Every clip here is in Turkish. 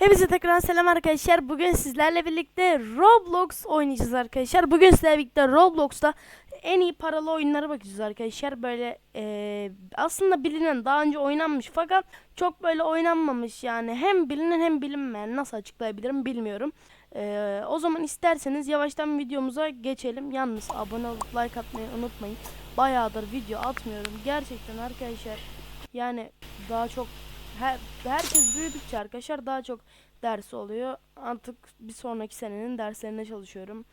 Hepinize tekrar selam arkadaşlar. Bugün sizlerle birlikte Roblox oynayacağız arkadaşlar. Bugün sizlerle birlikte Roblox'ta en iyi paralı oyunlara bakacağız arkadaşlar. Böyle eee, aslında bilinen daha önce oynanmış fakat çok böyle oynanmamış yani. Hem bilinen hem bilinmeyen nasıl açıklayabilirim bilmiyorum. Eee, o zaman isterseniz yavaştan videomuza geçelim. Yalnız abone olup like atmayı unutmayın. Bayağıdır video atmıyorum. Gerçekten arkadaşlar yani daha çok her, herkes büyüdükçe arkadaşlar daha çok ders oluyor. Artık bir sonraki senenin derslerine çalışıyorum.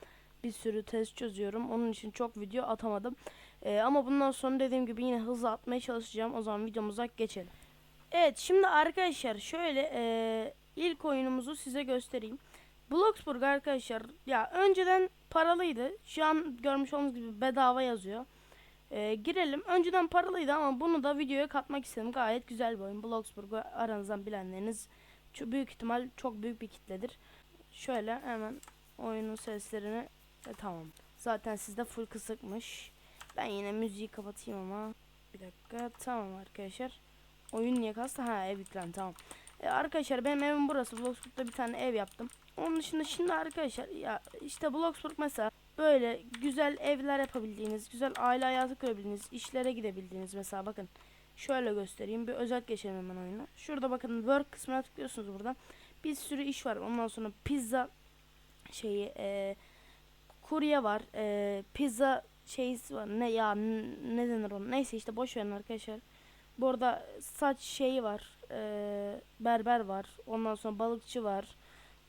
Bir sürü test çözüyorum. Onun için çok video atamadım. Ee, ama bundan sonra dediğim gibi yine hızlı atmaya çalışacağım. O zaman videomuza geçelim. Evet şimdi arkadaşlar şöyle e, ilk oyunumuzu size göstereyim. Bloxburg arkadaşlar ya önceden paralıydı. Şu an görmüş olduğunuz gibi bedava yazıyor. Ee, girelim. Önceden paralıydı ama bunu da videoya katmak istedim. Gayet güzel bir oyun. Bloxburg'u aranızdan bilenleriniz büyük ihtimal çok büyük bir kitledir. Şöyle hemen oyunun seslerini e, tamam. Zaten sizde full kısıkmış. Ben yine müziği kapatayım ama bir dakika tamam arkadaşlar. Oyun niye kastı? Ha ev yüklendi tamam. E, arkadaşlar benim evim burası. Bloxburg'da bir tane ev yaptım. Onun dışında şimdi arkadaşlar ya işte Bloxburg mesela böyle güzel evler yapabildiğiniz, güzel aile hayatı kurabildiğiniz, işlere gidebildiğiniz mesela bakın şöyle göstereyim bir özet geçelim hemen oyuna. Şurada bakın work kısmına tıklıyorsunuz buradan. Bir sürü iş var. Ondan sonra pizza şeyi e, kurye var. E, pizza şeysi var. Ne ya ne denir onun? Neyse işte boş verin arkadaşlar. Burada saç şeyi var. E, berber var. Ondan sonra balıkçı var.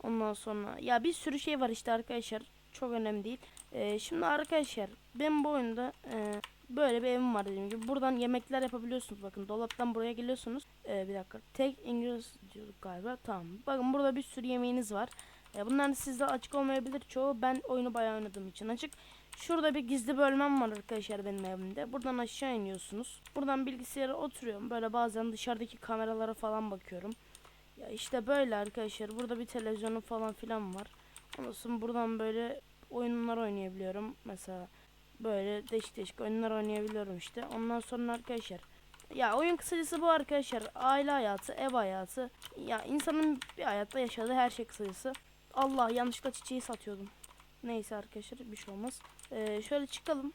Ondan sonra ya bir sürü şey var işte arkadaşlar. Çok önemli değil. Ee, şimdi arkadaşlar ben bu oyunda e, böyle bir evim var dediğim gibi. Buradan yemekler yapabiliyorsunuz. Bakın dolaptan buraya geliyorsunuz. Ee, bir dakika. Tek İngiliz diyorduk galiba. Tamam. Bakın burada bir sürü yemeğiniz var. Ee, bunlar sizde açık olmayabilir çoğu. Ben oyunu bayağı oynadığım için açık. Şurada bir gizli bölmem var arkadaşlar benim evimde. Buradan aşağı iniyorsunuz. Buradan bilgisayara oturuyorum. Böyle bazen dışarıdaki kameralara falan bakıyorum. Ya işte böyle arkadaşlar. Burada bir televizyonu falan filan var. Ondan buradan böyle oyunlar oynayabiliyorum. Mesela böyle değişik değişik oyunlar oynayabiliyorum işte. Ondan sonra arkadaşlar ya oyun kısacası bu arkadaşlar. Aile hayatı, ev hayatı. Ya insanın bir hayatta yaşadığı her şey kısacası. Allah yanlışlıkla çiçeği satıyordum. Neyse arkadaşlar bir şey olmaz. Ee, şöyle çıkalım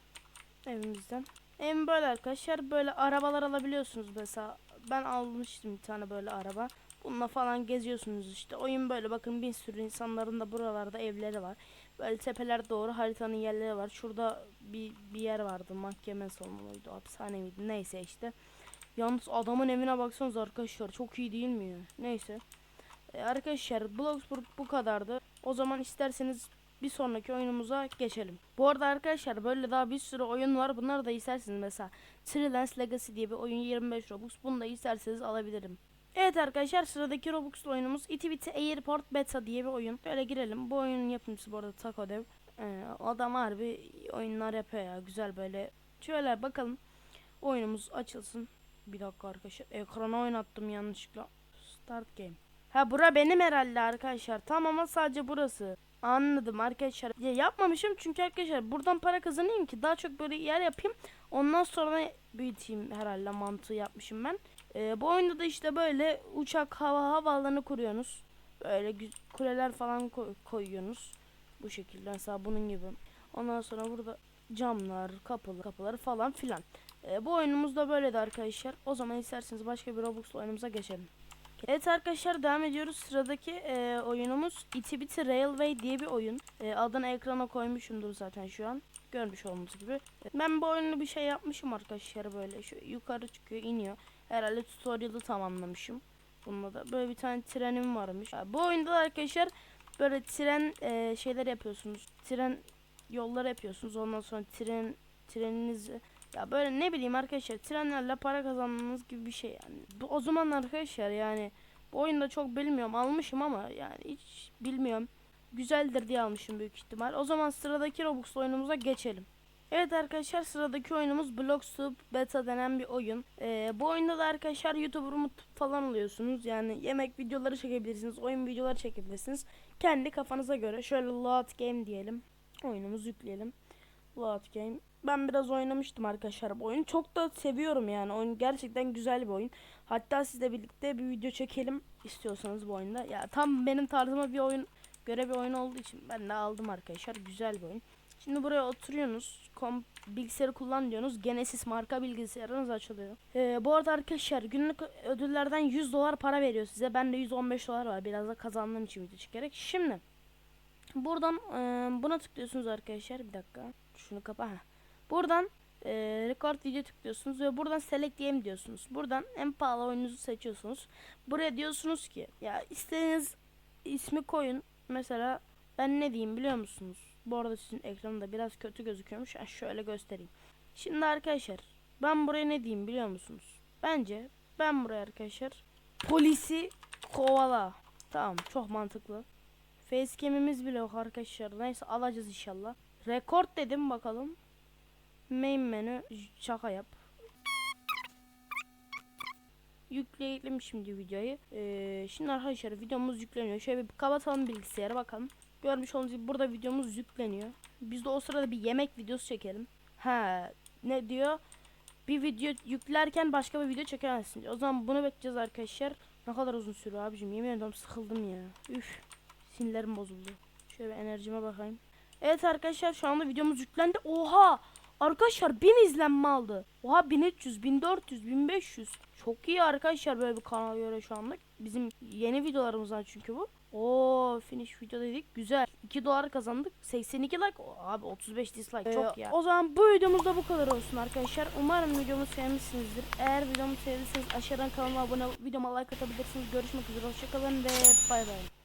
evimizden. Evim böyle arkadaşlar. Böyle arabalar alabiliyorsunuz mesela. Ben almıştım bir tane böyle araba. Bununla falan geziyorsunuz işte. Oyun böyle bakın bir sürü insanların da buralarda evleri var. Böyle tepeler doğru haritanın yerleri var. Şurada bir, bir yer vardı. Mahkeme salonuydu. Hapishane miydi? Neyse işte. Yalnız adamın evine baksanız arkadaşlar. Çok iyi değil mi? Neyse. E, arkadaşlar Bloxburg bu kadardı. O zaman isterseniz bir sonraki oyunumuza geçelim. Bu arada arkadaşlar böyle daha bir sürü oyun var. Bunları da isterseniz mesela Trilance Legacy diye bir oyun 25 Robux. Bunu da isterseniz alabilirim. Evet arkadaşlar sıradaki Roblox oyunumuz Iti Biti Airport Beta diye bir oyun. Böyle girelim. Bu oyunun yapımcısı bu arada Taco Dev. Ee, adam harbi oyunlar yapıyor ya. Güzel böyle. Şöyle bakalım. Oyunumuz açılsın. Bir dakika arkadaşlar. Ekrana oynattım yanlışlıkla. Start game. Ha bura benim herhalde arkadaşlar. Tamam ama sadece burası. Anladım arkadaşlar. Ya yapmamışım çünkü arkadaşlar buradan para kazanayım ki daha çok böyle yer yapayım. Ondan sonra büyüteyim herhalde mantığı yapmışım ben. Ee, bu oyunda da işte böyle uçak hava havaalanı kuruyorsunuz. Böyle kuleler falan koy- koyuyorsunuz. Bu şekilde mesela bunun gibi. Ondan sonra burada camlar, kapılar, kapıları falan filan. Ee, bu oyunumuz da böyleydi arkadaşlar. O zaman isterseniz başka bir Roblox oyunumuza geçelim. Evet arkadaşlar devam ediyoruz. Sıradaki e, oyunumuz Iti Biti Railway diye bir oyun. E, adını ekrana koymuşumdur zaten şu an. Görmüş olduğunuz gibi. E, Ben bu oyunu bir şey yapmışım arkadaşlar böyle. Şu yukarı çıkıyor, iniyor. Herhalde tutorial'ı tamamlamışım. Bununla da böyle bir tane trenim varmış. Ha, bu oyunda da arkadaşlar böyle tren e, şeyler yapıyorsunuz. Tren yolları yapıyorsunuz. Ondan sonra tren treninizi ya böyle ne bileyim arkadaşlar trenlerle para kazanmanız gibi bir şey yani. Bu, o zaman arkadaşlar yani bu oyunda çok bilmiyorum almışım ama yani hiç bilmiyorum. Güzeldir diye almışım büyük ihtimal. O zaman sıradaki Robux oyunumuza geçelim. Evet arkadaşlar sıradaki oyunumuz Bloxtube Beta denen bir oyun. Ee, bu oyunda da arkadaşlar YouTuber falan oluyorsunuz. Yani yemek videoları çekebilirsiniz, oyun videoları çekebilirsiniz. Kendi kafanıza göre şöyle load game diyelim. Oyunumuzu yükleyelim. Load game. Ben biraz oynamıştım arkadaşlar bu oyunu. Çok da seviyorum yani. Oyun gerçekten güzel bir oyun. Hatta sizle birlikte bir video çekelim. istiyorsanız bu oyunda. Ya tam benim tarzıma bir oyun göre bir oyun olduğu için ben de aldım arkadaşlar. Güzel bir oyun. Şimdi buraya oturuyorsunuz. Kom bilgisayarı kullan diyorsunuz. Genesis marka bilgisayarınız açılıyor. Ee, bu arada arkadaşlar günlük ödüllerden 100 dolar para veriyor size. Bende 115 dolar var. Biraz da kazandığım için video çekerek. Şimdi buradan e, buna tıklıyorsunuz arkadaşlar. Bir dakika. Şunu kapa. Heh. Buradan e, record video tıklıyorsunuz ve buradan select game diyorsunuz. Buradan en pahalı oyununuzu seçiyorsunuz. Buraya diyorsunuz ki ya istediğiniz ismi koyun. Mesela ben ne diyeyim biliyor musunuz? Bu arada sizin ekranında biraz kötü gözüküyormuş. Ha, şöyle göstereyim. Şimdi arkadaşlar ben buraya ne diyeyim biliyor musunuz? Bence ben buraya arkadaşlar polisi kovala. Tamam çok mantıklı. Facecam'imiz bile yok arkadaşlar. Neyse alacağız inşallah. Rekord dedim bakalım. Main menü şaka yap. Yükleyelim şimdi videoyu. Ee, şimdi arkadaşlar videomuz yükleniyor. Şöyle bir kapatalım bilgisayarı bakalım. Görmüş olduğunuz gibi burada videomuz yükleniyor. Biz de o sırada bir yemek videosu çekelim. Ha ne diyor? Bir video yüklerken başka bir video çekemezsin. O zaman bunu bekleyeceğiz arkadaşlar. Ne kadar uzun sürüyor abicim. Yemin ediyorum sıkıldım ya. Üf. Sinirlerim bozuldu. Şöyle enerjime bakayım. Evet arkadaşlar şu anda videomuz yüklendi. Oha! Arkadaşlar 1000 izlenme aldı. Oha 1300, 1400, 1500. Çok iyi arkadaşlar böyle bir kanala göre şu anlık. Bizim yeni videolarımızdan çünkü bu. Oo finish video dedik. Güzel. 2 dolar kazandık. 82 like. Oo, Abi 35 dislike çok ya. O zaman bu videomuz da bu kadar olsun arkadaşlar. Umarım videomu sevmişsinizdir. Eğer videomu sevdiyseniz aşağıdan kanalıma abone olup videoma like atabilirsiniz. Görüşmek üzere. Hoşçakalın ve bay bay.